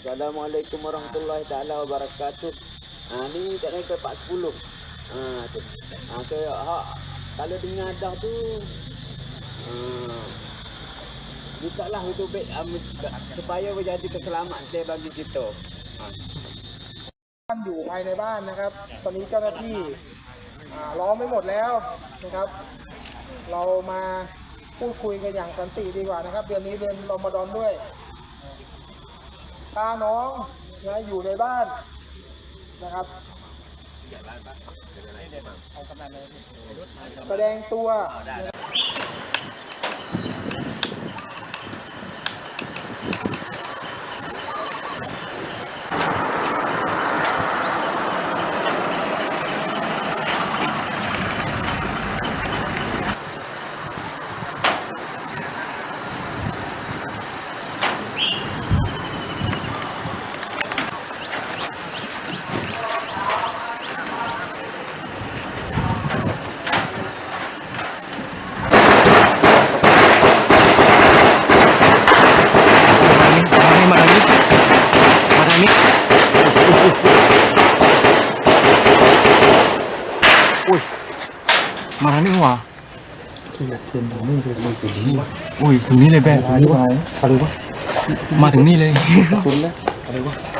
Assalamualaikum warahmatullahi taala wabarakatuh. Ha, ni tak naik ke 40. Ha, tu. Ha, ke, ha, kalau dengar dah tu ha, mintalah itu baik um, supaya menjadi keselamatan bagi kita. Ha. ท่านอยู่ภายในบ้านนะครับ ตอนนี้เจ้าหน้าที่อ่าล้อมไม่หมดแล้วนะครับ เรามาพูดคุยกันอย่างสันติดีกว่านะครับ เดือนนี้เดือนรอมฎอนด้วย ตาน้องนะอยู่ในบ้านนะครับแสดงตัว มาทางนี้มาทางนี้อุ้ยมาทางนี้หว่าอุ้ยถึงนี้เลยแบะมาถึงนี่เลยแ